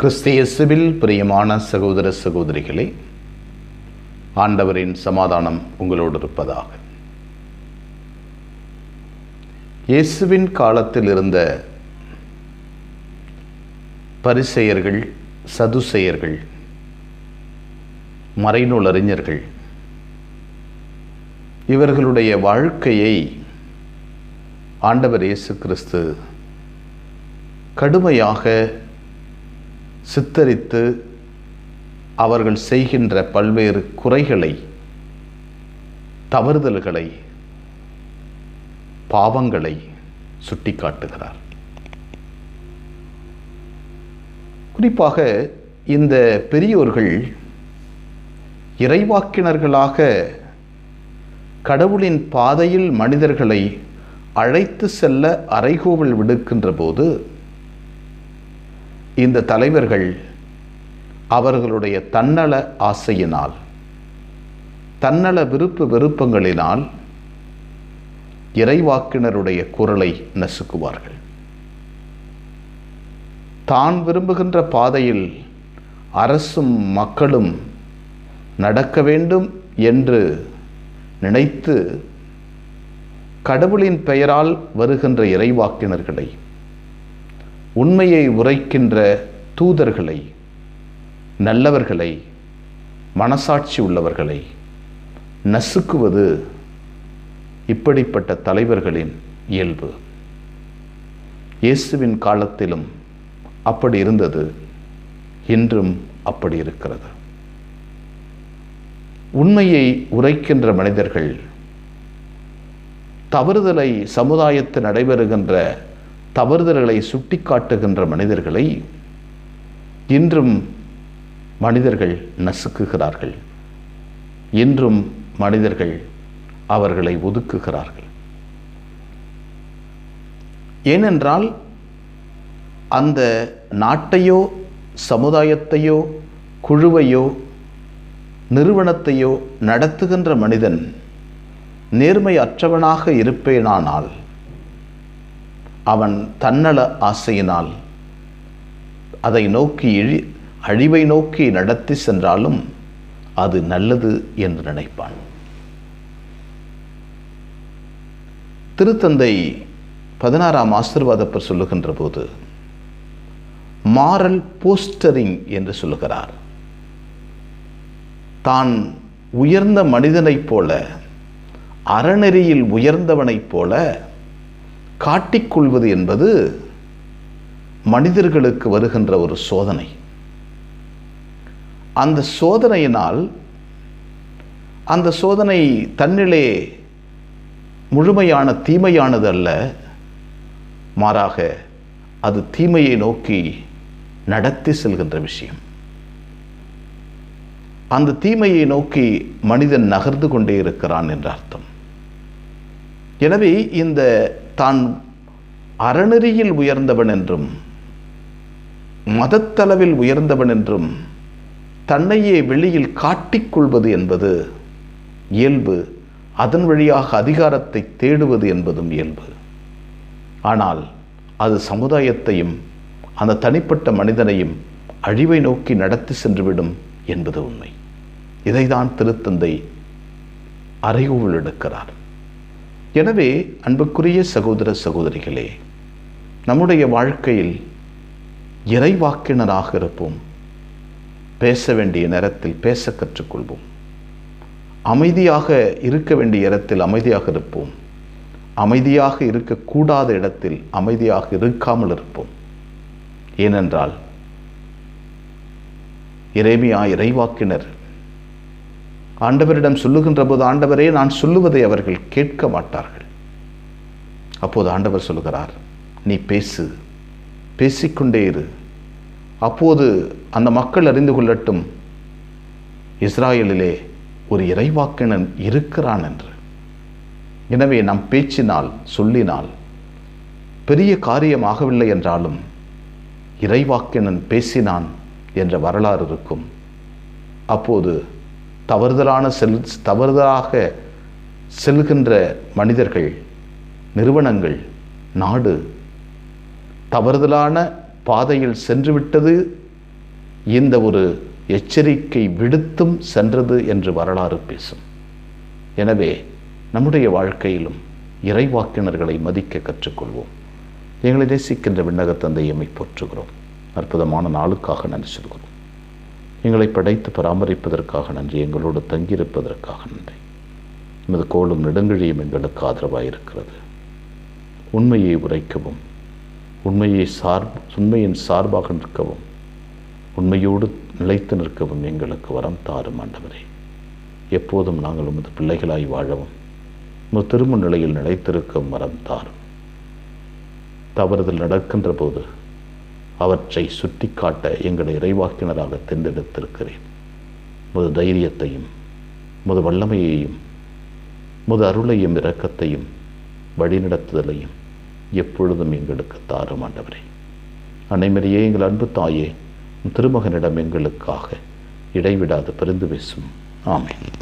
கிறிஸ்தியசுவில் பிரியமான சகோதர சகோதரிகளே ஆண்டவரின் சமாதானம் உங்களோடு இருப்பதாக. இயேசுவின் காலத்தில் இருந்த பரிசெயர்கள் சதுசெயர்கள் மறைநூல் அறிஞர்கள் இவர்களுடைய வாழ்க்கையை ஆண்டவர் இயேசு கிறிஸ்து கடுமையாக சித்தரித்து அவர்கள் செய்கின்ற பல்வேறு குறைகளை தவறுதல்களை பாவங்களை சுட்டிக்காட்டுகிறார். குறிப்பாக இந்த பெரியோர்கள் இறைவாக்கினர்களாக கடவுளின் பாதையில் மனிதர்களை அழைத்து செல்ல அறைகூவல் விடுக்கின்ற போது இந்த தலைவர்கள் அவர்களுடைய தன்னல ஆசையினால் தன்னல விருப்பு விருப்பங்களினால் இறைவாக்கினருடைய குரலை நசுக்குவார்கள். தான் விரும்புகின்ற பாதையில் அரசும் மக்களும் நடக்க வேண்டும் என்று நினைத்து கடவுளின் பெயரால் வருகின்ற இறைவாக்கினர்களை உண்மையை உரைக்கின்ற தூதர்களை நல்லவர்களை மனசாட்சி உள்ளவர்களை நசுக்குவது இப்படிப்பட்ட தலைவர்களின் இயல்பு. இயேசுவின் காலத்திலும் அப்படி இருந்தது இன்றும் அப்படி இருக்கிறது. உண்மையை உரைக்கின்ற மனிதர்கள் தவறுதலை சமுதாயத்தில் நடைபெறுகின்ற தவறுதல்களை சுட்டி காட்டுகின்ற மனிதர்களை இன்றும் மனிதர்கள் நசுக்குகிறார்கள். இன்றும் மனிதர்கள் அவர்களை ஒதுக்குகிறார்கள். ஏனென்றால் அந்த நாட்டையோ சமுதாயத்தையோ குழுவையோ நிறுவனத்தையோ நடத்துகின்ற மனிதன் நேர்மையற்றவனாக இருப்பேனானால் அவன் தன்னல ஆசையினால் அதை நோக்கி இழி அழிவை நோக்கி நடத்தி சென்றாலும் அது நல்லது என்று நினைப்பான். திருத்தந்தை பதினாறாம் ஆசிர்வாதப்பர் சொல்லுகின்ற போது மாரல் போஸ்டரிங் என்று சொல்லுகிறார். தான் உயர்ந்த மனிதனைப் போல அறநெறியில் உயர்ந்தவனைப் போல காட்டிக்கொள்வது என்பது மனிதர்களுக்கு வருகின்ற ஒரு சோதனை. அந்த சோதனையினால் அந்த சோதனை தன்னிலே முழுமையான தீமையானது அல்ல மாறாக அது தீமையை நோக்கி நடத்தி செல்கின்ற விஷயம். அந்த தீமையை நோக்கி மனிதன் நகர்ந்து கொண்டே இருக்கிறான் என்ற அர்த்தம். எனவே இந்த தான் அறநெறியில் உயர்ந்தவன் என்றும் மதத்தளவில் உயர்ந்தவன் என்றும் தன்னையே வெளியில் காட்டிக்கொள்வது என்பது இயல்பு அதன் வழியாக அதிகாரத்தை தேடுவது என்பதும் இயல்பு. ஆனால் அது சமுதாயத்தையும் அந்த தனிப்பட்ட மனிதனையும் அழிவை நோக்கி நடத்தி சென்றுவிடும் என்பது உண்மை. இதைதான் திருத்தந்தை அறைகூவல் எடுக்கிறார். எனவே அன்புக்குரிய சகோதர சகோதரிகளே நம்முடைய வாழ்க்கையில் இறைவாக்கினராக இருப்போம். பேச வேண்டிய நேரத்தில் பேச கற்றுக்கொள்வோம். அமைதியாக இருக்க வேண்டிய இடத்தில் அமைதியாக இருப்போம். அமைதியாக இருக்கக்கூடாத இடத்தில் அமைதியாக இருக்காமல் இருப்போம். ஏனென்றால் இறைமையா இறைவாக்கினர் ஆண்டவரிடம் சொல்லுகின்ற போது ஆண்டவரே நான் சொல்லுவதை அவர்கள் கேட்க மாட்டார்கள். அப்போது ஆண்டவர் சொல்லுகிறார் நீ பேசு பேசிக்கொண்டே இரு. அப்போது அந்த மக்கள் அறிந்து கொள்ளட்டும். இஸ்ராயலிலே ஒரு இறைவாக்கினன் இருக்கிறான் என்று. எனவே நம் பேச்சினால் சொல்லினால் பெரிய காரியம் ஆகவில்லை என்றாலும் இறைவாக்கினன் பேசினான் என்ற வரலாறு இருக்கும். அப்போது தவறுதலான செல் தவறுதலாக செல்கின்ற மனிதர்கள் நிறுவனங்கள் நாடு தவறுதலான பாதையில் சென்றுவிட்டது இந்த ஒரு எச்சரிக்கை விடுத்தும் சென்றது என்று வரலாறு பேசும். எனவே நம்முடைய வாழ்க்கையிலும் இறைவாக்கினர்களை மதிக்க கற்றுக்கொள்வோம். எங்களை நேசிக்கின்ற விண்ணகத்தந்தையமை போற்றுகிறோம் அற்புதமான நாளுக்காக நன்றி சொல்கிறோம். எங்களை படைத்து பராமரிப்பதற்காக நன்றி எங்களோடு தங்கியிருப்பதற்காக நன்றி. எமது கோளும் நெடுங்கழியும் எங்களுக்கு ஆதரவாக இருக்கிறது உண்மையை உரைக்கவும் உண்மையை சார் உண்மையின் சார்பாக நிற்கவும் உண்மையோடு நிலைத்து நிற்கவும் எங்களுக்கு வரம் தாரும் ஆண்டவரே. எப்போதும் நாங்கள் உமது பிள்ளைகளாய் வாழவும் உமது திரும்ப நிலையில் நிலைத்திருக்கும் வரம் தாரும். தவறுதல் நடக்கின்ற போது அவற்றை சுட்டிக்காட்ட எங்களை இறைவாக்கினராக தேர்ந்தெடுத்திருக்கிறேன். முது தைரியத்தையும் முது வல்லமையையும் முது அருளையும் இரக்கத்தையும் வழிநடத்துதலையும் எப்பொழுதும் எங்களுக்கு தாரும் ஆண்டவரே. அனைமரியே எங்கள் அன்பு தாயே திருமகனிடம் எங்களுக்காக இடைவிடாது பிரிந்து பேசும். ஆமேன்.